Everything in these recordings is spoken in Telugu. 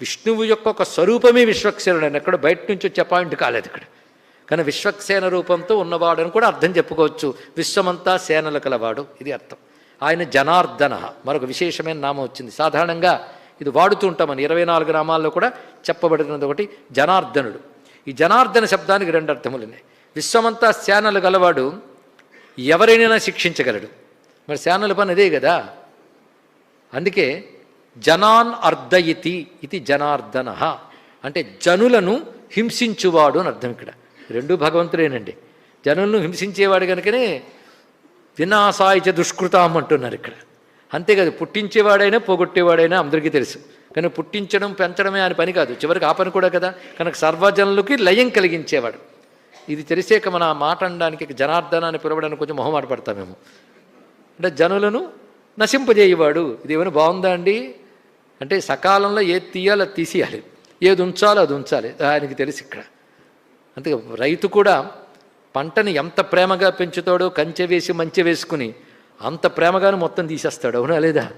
విష్ణువు యొక్క ఒక స్వరూపమే విశ్వక్సేనుడు అని ఎక్కడ బయట నుంచి వచ్చే పాయింట్ కాలేదు ఇక్కడ. కానీ విశ్వక్సేన రూపంతో ఉన్నవాడు అని కూడా అర్థం చెప్పుకోవచ్చు. విశ్వమంతా సేనలు కలవాడు. ఇది అర్థం. ఆయన జనార్దన మరొక విశేషమైన నామం వచ్చింది. సాధారణంగా ఇది వాడుతూ ఉంటామని ఇరవై నాలుగు నామాల్లో కూడా చెప్పబడినది ఒకటి జనార్దనుడు. ఈ జనార్దన శబ్దానికి రెండు అర్థములు ఉన్నాయి. విశ్వమంతా సేనలు గలవాడు ఎవరైనా శిక్షించగలడు. మరి సేనల పని అదే కదా? అందుకే జనాన్ అర్ధయితి ఇది జనార్దన. అంటే జనులను హింసించువాడు అని అర్థం ఇక్కడ. రెండు భగవంతుడేనండి. జనులను హింసించేవాడు కనుకనే వినాశాయిచ దుష్కృతాం అంటున్నారు ఇక్కడ. అంతేకాదు పుట్టించేవాడైనా పోగొట్టేవాడైనా అందరికీ తెలుసు. కానీ పుట్టించడం పెంచడమే అని పని కాదు. చివరికి ఆ పని కూడా కదా? కనుక సర్వజనులకి లయం కలిగించేవాడు. ఇది తెలిసాక మన మాట అనడానికి జనార్దన అని పిలవడానికి కొంచెం మొహమాట పడతామేమో అంటే జనులను నశింపజేయవాడు. ఇది ఏమైనా బాగుందా అండి? అంటే సకాలంలో ఏది తీయాలో అది తీసేయాలి. ఏది ఉంచాలో అది ఉంచాలి. ఆయనకి తెలుసు ఇక్కడ. అందుకే రైతు కూడా పంటని ఎంత ప్రేమగా పెంచుతాడో కంచె వేసి మంచె వేసుకుని అంత ప్రేమగాను మొత్తం తీసేస్తాడు. అవునా లేదా?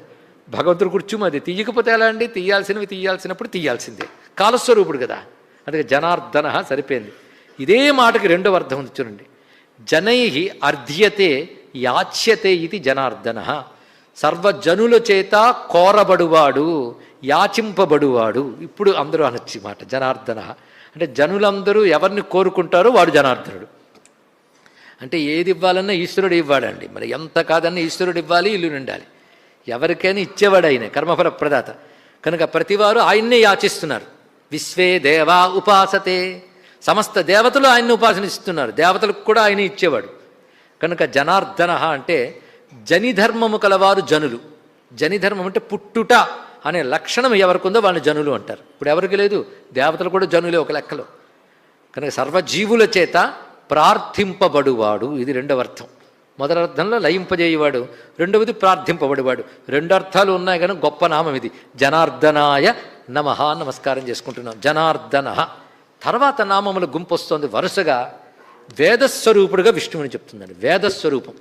భగవంతుడు కూర్చుమ అది తీయకపోతే ఎలా అండి? తీయాల్సినవి తీయాల్సినప్పుడు తీయాల్సిందే. కాలస్వరూపుడు కదా. అందుకే జనార్దన సరిపోయింది. ఇదే మాటకి రెండవ అర్థం ఉంది చూడండి. జనై అర్ధ్యతే యాచ్యతే ఇది జనార్దన. సర్వజనుల చేత కోరబడువాడు యాచింపబడువాడు. ఇప్పుడు అందరూ అనొచ్చు మాట జనార్దన. అంటే జనులందరూ ఎవరిని కోరుకుంటారో వాడు జనార్దనుడు. అంటే ఏది ఇవ్వాలన్నా ఈశ్వరుడు ఇవ్వాడండి. మరి ఎంత కాదన్నా ఈశ్వరుడు ఇవ్వాలి ఇల్లు ఉండాలి. ఎవరికైనా ఇచ్చేవాడు ఆయన కర్మఫల ప్రదాత కనుక ప్రతివారు ఆయన్నే యాచిస్తున్నారు. విశ్వే దేవా ఉపాసతే. సమస్త దేవతలు ఆయన్ని ఉపాసనిస్తున్నారు. దేవతలకు కూడా ఆయన ఇచ్చేవాడు. కనుక జనార్దన అంటే జనిధర్మము కలవారు జనులు. జనిధర్మం అంటే పుట్టుట అనే లక్షణం ఎవరికి ఉందో వాళ్ళని జనులు అంటారు. ఇప్పుడు ఎవరికి లేదు? దేవతలు కూడా జనులే ఒక లెక్కలో. కనుక సర్వజీవుల చేత ప్రార్థింపబడువాడు. ఇది రెండవ అర్థం. మొదటి అర్థంలో లయింపజేయవాడు. రెండవది ప్రార్థింపబడివాడు. రెండు అర్థాలు ఉన్నాయి కానీ గొప్ప నామం ఇది. జనార్దనాయ నమ నమస్కారం చేసుకుంటున్నాం. జనార్దన. తర్వాత నామముల గుంపు వస్తుంది వరుసగా వేదస్వరూపుడుగా విష్ణువుని చెప్తుందండి. వేదస్వరూపం.